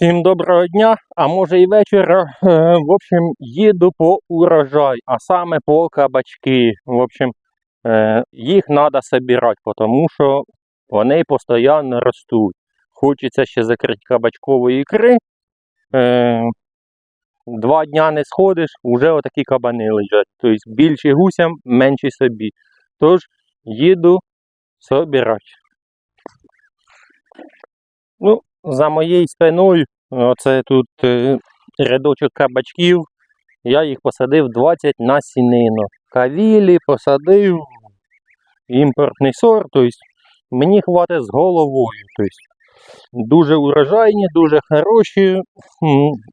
Всім доброго дня, а може і вечора. Е, В общем, їду по урожай, а саме по кабачки. В общем, е, їх треба збирати, тому що вони постійно ростуть. Хочеться ще закрити кабачкової ікри. Е, Два дня не сходиш, вже отакі кабани лежать. Тобто більші гусям, менші собі. Тож їду собирати. Ну, за моєю спиною, оце тут е, рядочок кабачків. Я їх посадив 20 на сінину. Кавілі посадив імпортний сорт, тобто мені хватить з головою. Тобто, дуже урожайні, дуже хороші.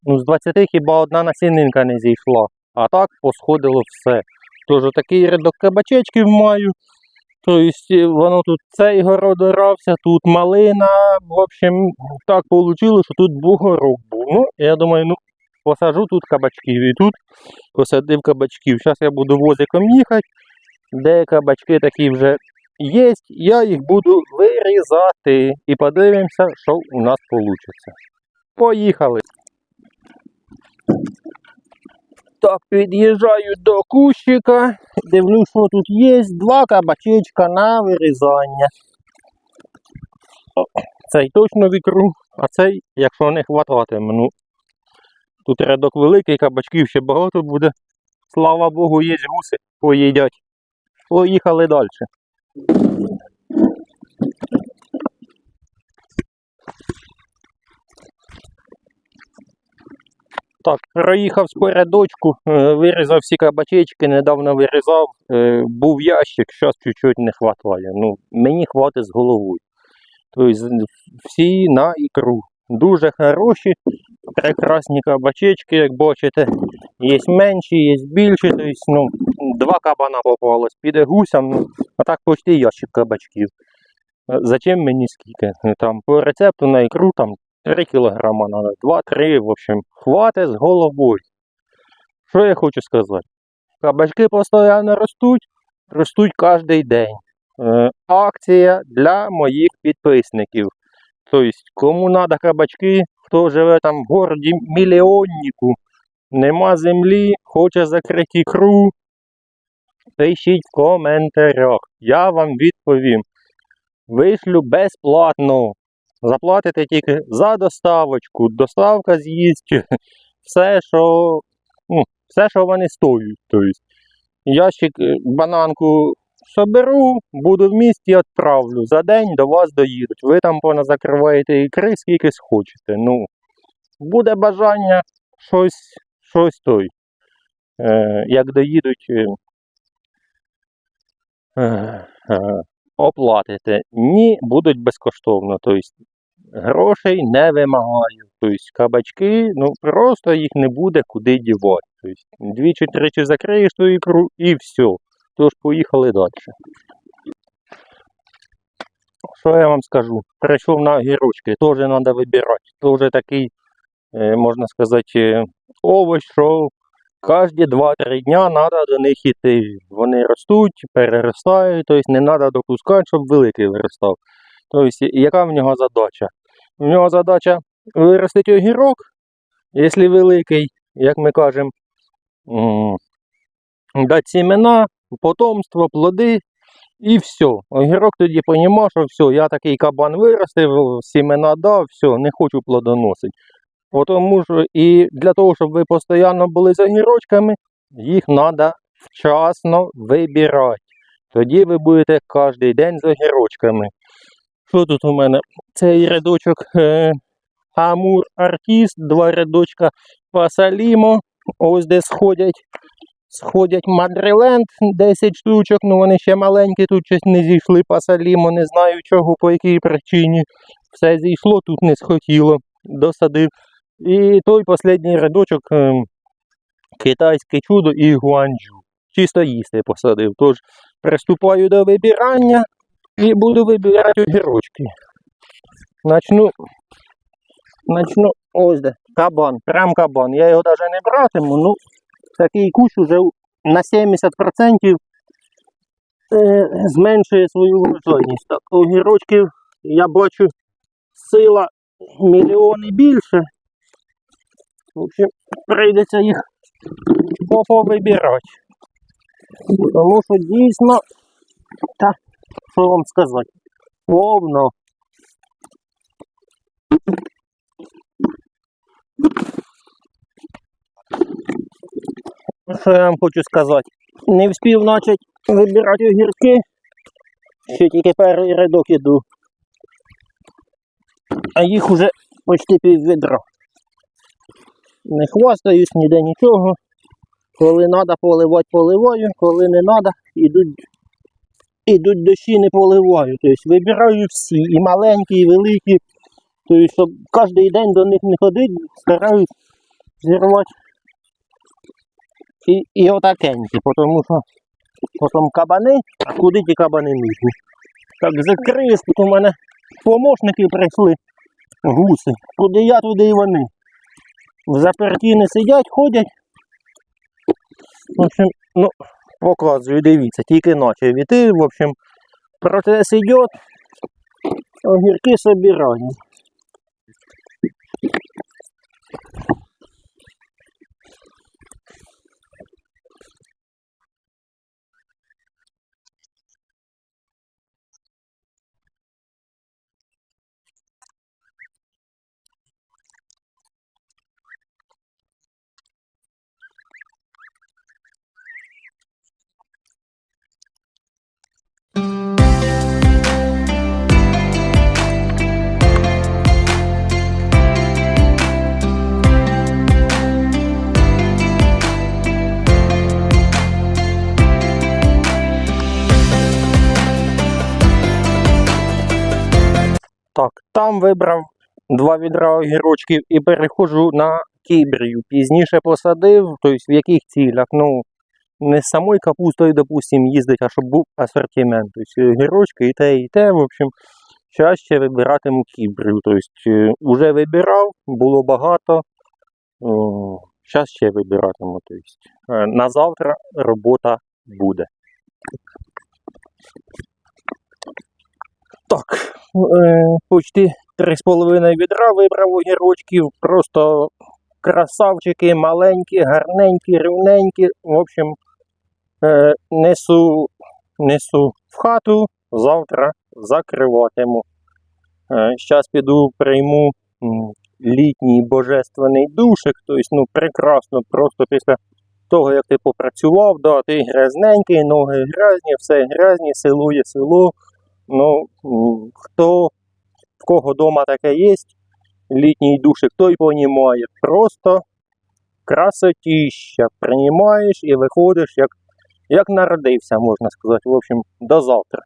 Ну, з 20 хіба одна насінинка не зійшла. А так посходило все. Тож такий рядок кабачечків маю. Тобто воно тут цей город орався, тут малина. В общем, так вийшло, що тут бугорок був. Ну, я думаю, ну, посажу тут кабачків і тут посадив кабачків. Зараз я буду возиком їхати, де кабачки такі вже є, я їх буду вирізати і подивимося, що у нас вийде. Поїхали. Так, під'їжджаю до кущика, дивлюсь, що тут є. Два кабачечка на вирізання. Цей точно вікру, а цей, якщо не хвататиме. Ну, тут рядок великий, кабачків ще багато буде. Слава Богу, є гуси, поїдять. Поїхали далі. Так, проїхав з порядочку, е, вирізав всі кабачечки, недавно вирізав, е, був ящик, зараз чуть-чуть не вистачає. Ну, мені хватить з головою. Тобто всі на ікру. Дуже хороші, прекрасні кабачечки, як бачите. Є менші, є більші. Тобто, ну, два кабана попалось, піде гусям, ну, а так почти ящик кабачків. Е, Зачем мені скільки? Там по рецепту на ікру там 3 кілограма надо, 2-3, в общем, хватить з головою. Що я хочу сказати? Кабачки постійно ростуть, ростуть кожен день. Е, акція для моїх підписників. Тобто, кому треба кабачки, хто живе там в городі мільйоннику, нема землі, хоче закрити ікру, пишіть в коментарях. Я вам відповім. Вишлю безплатно. Заплатите тільки за доставочку, доставка з'їсть, все, що, ну, все, що вони стоять. Тобто, ящик е, бананку соберу, буду в місті відправлю. За день до вас доїдуть. Ви там поназакриваєте ікри, скільки схочете. Ну, буде бажання щось, щось той. Е, як доїдуть. Е, е, оплатите. Ні, будуть безкоштовно. Тобто грошей не вимагаю. Тобто кабачки, ну просто їх не буде куди дівати. Тобто двічі-тричі закриєш ту ікру і все. Тож поїхали далі. Що я вам скажу? Прийшов на огірочки, теж треба вибирати. Теж такий, е, можна сказати, е, овоч, що кожні 2-3 дня треба до них йти. Вони ростуть, переростають, тобто не треба допускати, щоб великий виростав. Тобто, яка в нього задача? В нього задача виростити огірок, якщо великий, як ми кажемо, дати сімена, потомство, плоди і все. Огірок тоді розуміє, що все, я такий кабан виростив, сімена дав, все, не хочу плодоносити. Тому що і для того, щоб ви постійно були з огірочками, їх треба вчасно вибирати. Тоді ви будете кожен день з огірочками. Що тут у мене? Цей рядочок е, Амур Артіст, два рядочка Пасалімо. Ось де сходять. Сходять Мадриленд 10 штучок, ну вони ще маленькі, тут щось не зійшли Пасалімо, не знаю чого, по якій причині. Все зійшло, тут не схотіло, досадив. І той останній рядочок е, китайське чудо і гуанджу. Чисто їсти посадив. Тож приступаю до вибирання і буду вибирати огірочки. Начну, начну ось де, кабан, прям кабан. Я його навіть не братиму, ну такий кущ уже на 70% е, зменшує свою врожайність. Так, огірочків я бачу сила мільйони більше. В общем, прийдеться їх повибирати. Тому що дійсно, та, що вам сказати, повно. Що я вам хочу сказати? Не встиг начать вибирати огірки. Ще тільки перший рядок іду. А їх уже почти пів відра. Не хвастаюсь ніде нічого. Коли треба поливати, поливаю, коли не треба, ідуть, ідуть дощі, не поливаю. Тобто вибираю всі, і маленькі, і великі. Тобто, щоб кожен день до них не ходити, стараюсь зірвати і, і отакенькі, тому що потім кабани, а куди ті кабани нужні? Так закриюсь, тут у мене помощники прийшли, гуси. Куди я, туди і вони. В заперті не сидять, ходять. В общем, ну, показую, дивіться, тільки наче віти, в общем, процес йде, огірки собирають. Так, там вибрав два відра огірочків і переходжу на кібрію. Пізніше посадив, тобто в яких цілях. Ну, не з самою капустою, допустим, їздить, а щоб був асортимент. Тобто огірочки і те, і те. В общем, зараз ще вибиратиму кібрію. Тобто, е, вже вибирав, було багато. Зараз ще вибиратиму. Тобто, е, на завтра робота буде. Так, е, почти 3,5 відра вибрав огірочків. Просто красавчики, маленькі, гарненькі, рівненькі. В общем, е, несу, несу в хату, завтра закриватиму. Зараз піду прийму літній божественний душик. Тобто, ну, прекрасно, просто після того, як ти попрацював, да, ти грязненький, ноги грязні, все грязні, село є село. Ну, хто в кого вдома таке є, літній душик, той понімає. Просто красотіща. Приймаєш і виходиш, як, як народився, можна сказати. В общем, до завтра.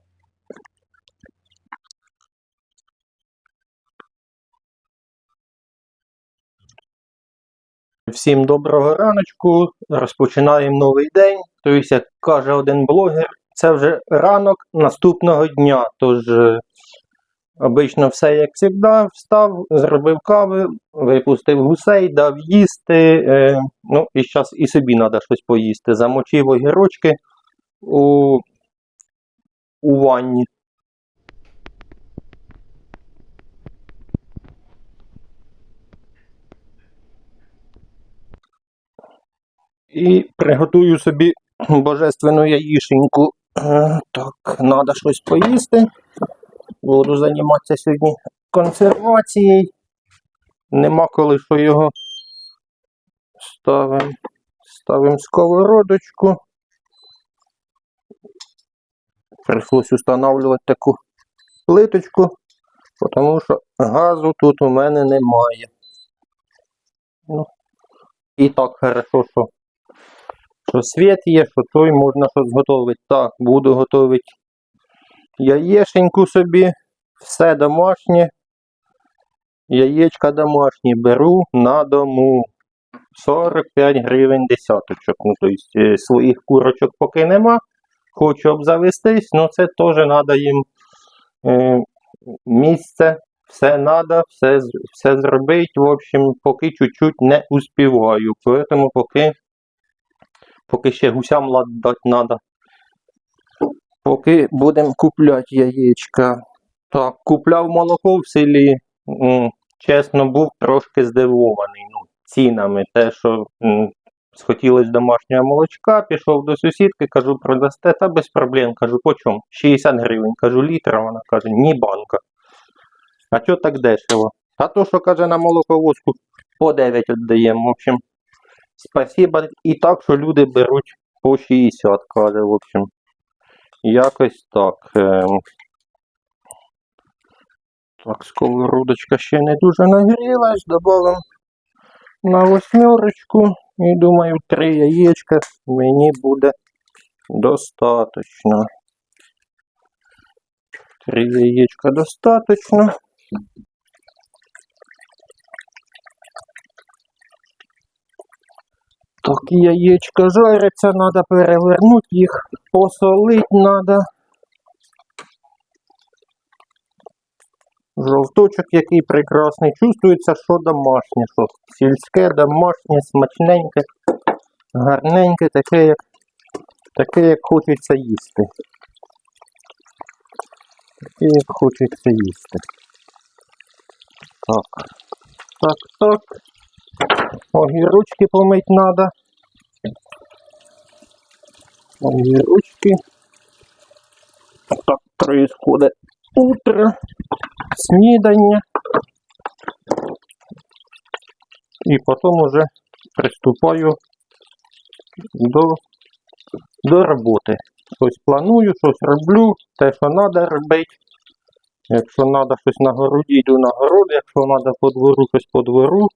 Всім доброго раночку. Розпочинаємо новий день. Тобто, як каже один блогер, це вже ранок наступного дня. Тож, е, обично все як завжди, встав, зробив кави, випустив гусей, дав їсти. Е, ну і зараз і собі треба щось поїсти. Замочив огірочки у, у ванні. І приготую собі божественну яїшеньку. Е, Так, треба щось поїсти. Буду займатися сьогодні консервацією. Нема коли що його ставимо. Ставимо сковородочку. Прийшлось встановлювати таку плиточку, тому що газу тут у мене немає. Ну, і так хорошо, що що світ є, що той можна щось готувати. Так, буду готувати яєшеньку собі, все домашнє. Яєчка домашні беру на дому. 45 гривень десяточок. Ну, тобто своїх курочок поки нема. Хочу обзавестись, але це теж треба їм е, місце, все треба, все, все зробити. В общем, поки чуть-чуть не успіваю. Тому поки поки ще гусям ладати треба. Поки будемо купляти яєчка. Так, купляв молоко в селі. чесно, був трошки здивований ну, цінами. Те, що м, схотілось домашнього молочка, пішов до сусідки, кажу, продасте, та без проблем. Кажу, по чому? 60 гривень. Кажу, літра. Вона каже, ні, банка. А чого так дешево? А то, що каже, на молоковозку по 9 віддаємо. В общем, спасибо. І так, що люди беруть по 60, каже, в общем. Якось так. Ем. Так, сковородочка ще не дуже нагрілась, добавимо на восьмерочку. І думаю, три яєчка мені буде достаточно. Три яєчка достаточно. Так, яєчка жаряться, треба перевернути їх, посолити треба. Жовточок який прекрасний. Чувствується, що домашнє, що сільське, домашнє, смачненьке, гарненьке, таке, як, таке, як хочеться їсти. Таке, як хочеться їсти. Так. Так, так. Огірочки помить треба. Огірочки. Так происходит утро, снідання. І потім уже приступаю до, до роботи. Щось планую, щось роблю, те, що треба робити. Якщо треба щось на городі, йду на город, якщо треба по двору, щось по двору.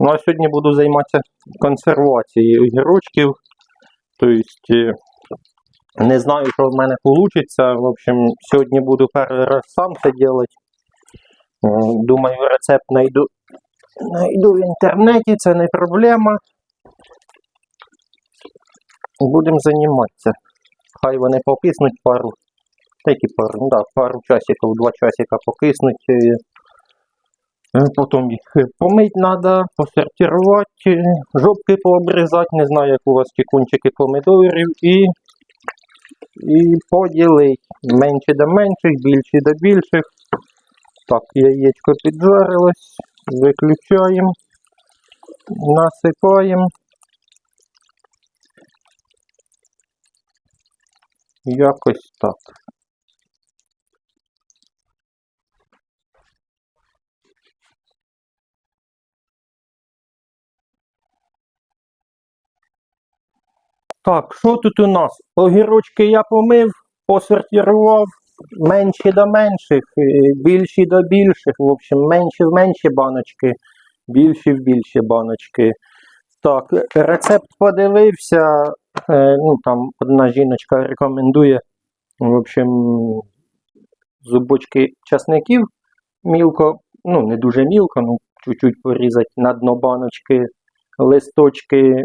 Ну а сьогодні буду займатися консервацією огірочків. Тобто, е, не знаю, що в мене вийде. В общем, сьогодні буду перший раз сам це робити. Думаю, рецепт знайду, знайду в інтернеті, це не проблема. Будемо займатися. Хай вони покиснуть пару. Такі пару, ну пару часиків, два часика покиснуть. Е, Потім їх помить треба, посортувати, жопки пообрізати, не знаю, як у вас ті кончики помідорів, і, і поділити. Менше до менших, більші до більших. Так, яєчко піджарилось, виключаємо, насипаємо. Якось так. Так, що тут у нас? Огірочки я помив, посортував, менші до менших, е, більші до більших. В общем, менші в менші баночки, більші в більші баночки. Так, рецепт подивився. е, Ну, там одна жіночка рекомендує, в общем, зубочки часників мілко, ну, не дуже мілко, ну, чуть-чуть порізати на дно баночки, листочки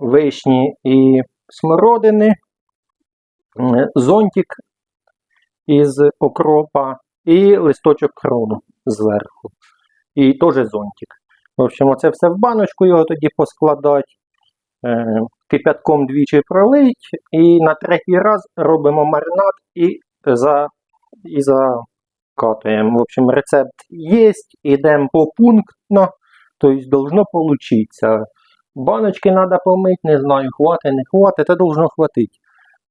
вишні і смородини, зонтик із окропа і листочок крону зверху. І теж зонтик. В общем, оце все в баночку його тоді поскладати, е, кипятком двічі пролить, і на третій раз робимо маринад і, за, і закатуємо. В общем, рецепт є, йдемо попунктно, тобто должно получитися. Баночки треба помити, не знаю, хватить, не хватить, та должно хватити.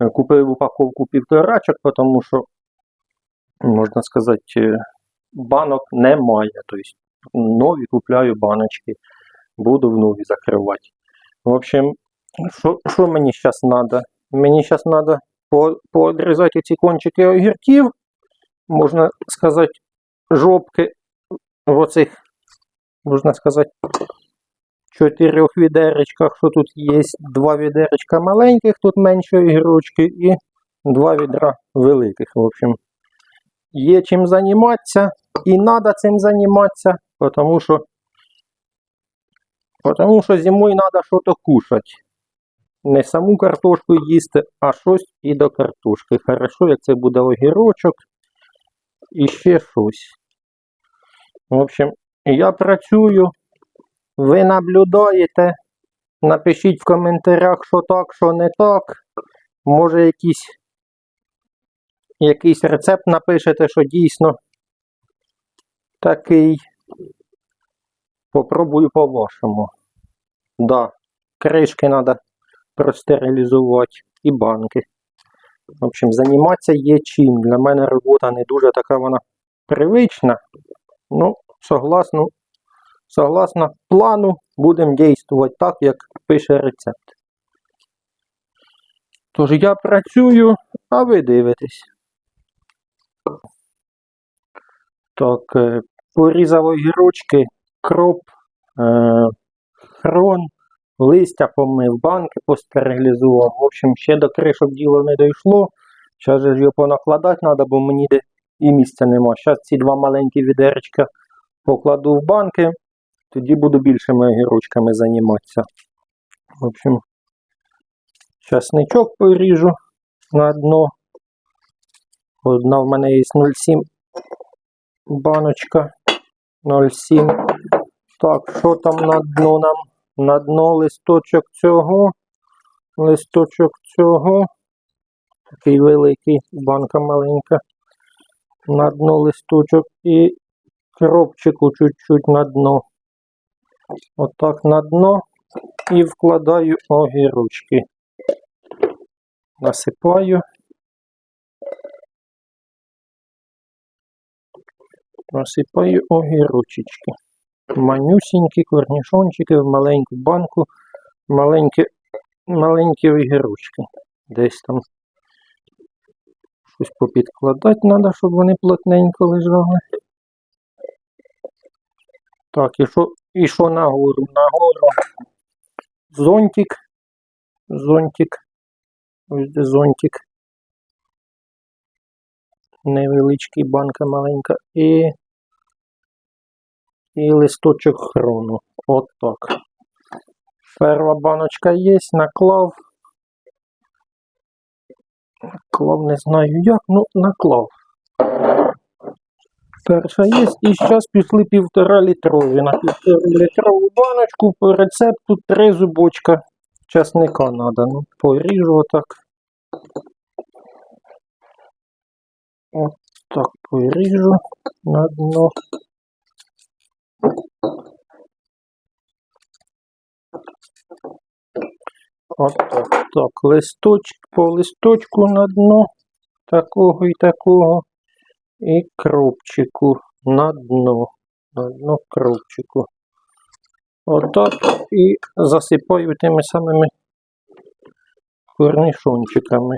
Е, Купив упаковку півторачок, тому що, можна сказати, е, банок немає. Тобто нові купляю баночки, буду в нові закривати. В общем, що, мені зараз треба? Мені зараз треба по, подрізати ці кончики огірків, можна сказати, жопки в оцих, можна сказати, чотирьох відеречках, що тут є два відеречка маленьких, тут менші огірочки, і два відра великих. В общем, є чим займатися, і треба цим займатися, тому що, тому що зимою треба щось кушати. Не саму картошку їсти, а щось і до картошки. Хорошо, як це буде огірочок і ще щось. В общем, я працюю, ви наблюдаєте. Напишіть в коментарях, що так, що не так. Може якийсь, якийсь рецепт напишете, що дійсно такий Попробую по-вашому. Да, кришки треба простерилізувати і банки. В общем, займатися є чим. Для мене робота не дуже така вона привична. Ну, согласно, согласно плану, будемо дійствувати так, як пише рецепт. Тож я працюю, а ви дивитесь. Так, е, порізав огірочки, кроп, е, хрон, листя помив, банки постерилізував. В общем, ще до кришок діло не дійшло. Зараз же його понакладати треба, бо мені де і місця нема. Зараз ці два маленькі відеречка покладу в банки, тоді буду більшими огірочками займатися. В общем, часничок поріжу на дно. Одна в мене є 0,7 баночка 0,7. Так, що там на дно нам? На дно листочок цього, листочок цього. Такий великий, банка маленька. На дно листочок і кропчику чуть-чуть на дно. Отак на дно і вкладаю огірочки. Насипаю. Насипаю огірочечки. Манюсінькі корнішончики в маленьку банку, маленькі, маленькі огірочки. Десь там щось попідкладати треба, щоб вони плотненько лежали. Так, і що, і що нагору? Нагору зонтик. Зонтик. Ось де зонтик. Невеличкий банка маленька. І і листочок хрону. От так. Перша баночка є, наклав. Наклав, не знаю як, ну наклав. Перша є, і зараз пішли півтора літрові. На півтора літрову баночку по рецепту три зубочка часника треба. Ну, поріжу отак. От так поріжу на дно. От так, так, листочок по листочку на дно такого і такого. І кропчику на дно. На дно кропчику. Отак і засипаю тими самими корнішончиками.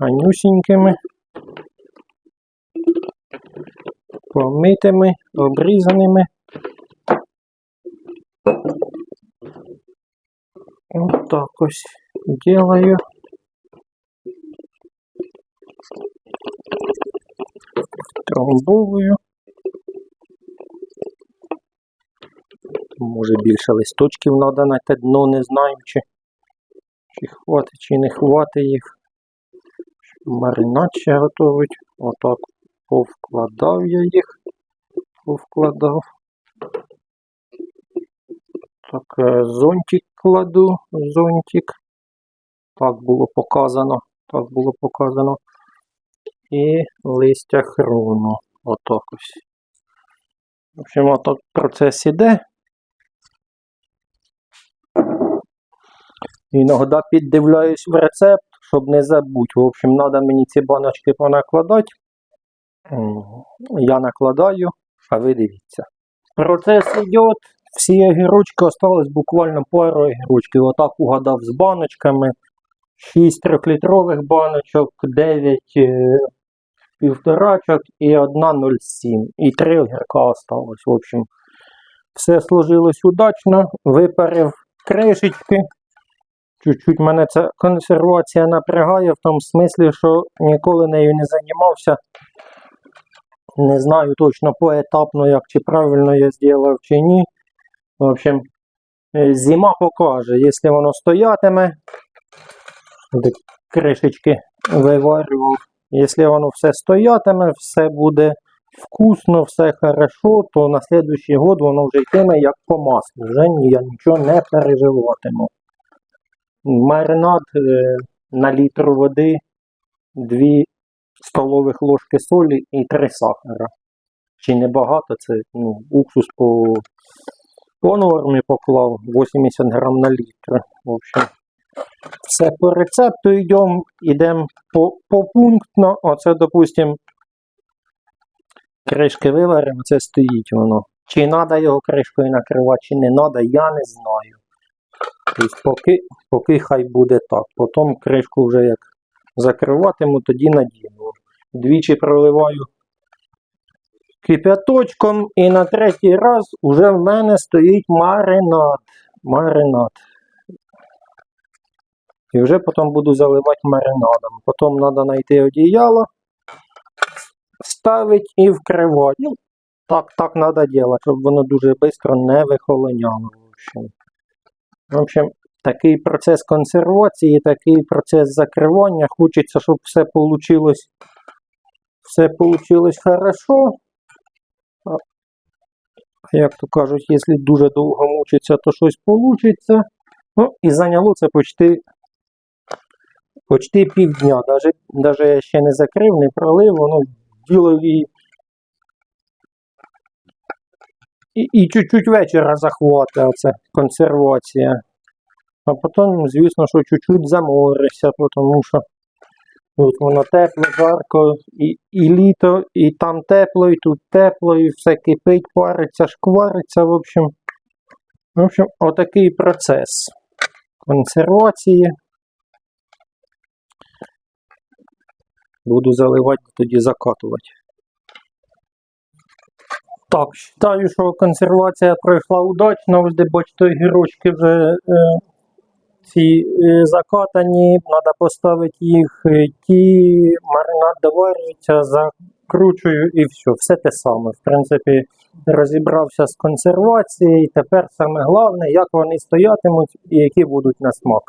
Анюсінькими. Помитими, обрізаними. Отак ось делаю. Тромбовую. Може більше листочків треба те дно, не знаю, чи, чи хватить, чи не хватить їх. Маринад ще готовить. Отак повкладав я їх. Повкладав. Так, е, зонтик кладу, зонтик. Так було показано. Так було показано. І листя хрону. Отак ось. В общем, отак процес іде. Іноді піддивляюсь в рецепт, щоб не забути. В общем, треба мені ці баночки понакладати. Я накладаю, а ви дивіться. Процес йде. Всі огірочки осталось буквально пару огірочків. Отак угадав з баночками. 6 трьохлітрових баночок, 9 е, півторачок і одна 0,7. І три огірка осталось. В общем, все сложилось удачно. Випарив кришечки. Чуть-чуть мене ця консервація напрягає в тому смислі, що ніколи нею не займався. Не знаю точно поетапно, як чи правильно я зробив, чи ні. В общем, е, зима покаже, якщо воно стоятиме, кришечки виварював. Якщо воно все стоятиме, все буде вкусно, все хорошо, то на слідуючий год воно вже йтиме як по маслу. Вже я нічого не переживатиму. Маринад е, на літр води, 2 столових ложки солі і 3 сахара. чи небагато, це ну, уксус по, по нормі поклав 80 грам на літр. В общем, все по рецепту йдемо, йдемо по, попунктно. Оце, допустим, кришки виваримо, це стоїть воно. Чи треба його кришкою накривати, чи не треба, я не знаю. Тобто поки, поки хай буде так. Потім кришку вже як закриватиму, тоді надіну. Двічі проливаю кипяточком і на третій раз уже в мене стоїть маринад. Маринад. І вже потім буду заливати маринадом. Потім треба знайти одіяло, ставити і вкривати. Ну, так, так треба робити, щоб воно дуже швидко не вихолоняло. В общем. Такий процес консервації, такий процес закривання. Хочеться, щоб все вийшло все хорошо. Як то кажуть, якщо дуже довго мучиться, то щось вийде. Ну, і зайняло це почти, почти півдня. Даже я ще не закрив, не пролив, воно ділові. І, чуть-чуть вечора захватить оце консервація. А потім, звісно, що чуть-чуть заморився, тому що тут воно тепло, жарко, і, і літо, і там тепло, і тут тепло, і все кипить, париться, шквариться, в общем. В общем, отакий процес консервації. Буду заливати, тоді закатувати. Так, вважаю, що консервація пройшла удачно. Ось бачите, гірочки вже е, ці е, закатані, треба поставити їх, е, ті маринад доварюється, закручую і все, все те саме. В принципі, розібрався з консервацією. Тепер саме головне, як вони стоятимуть і які будуть на смак.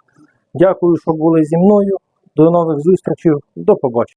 Дякую, що були зі мною. До нових зустрічей, до побачення.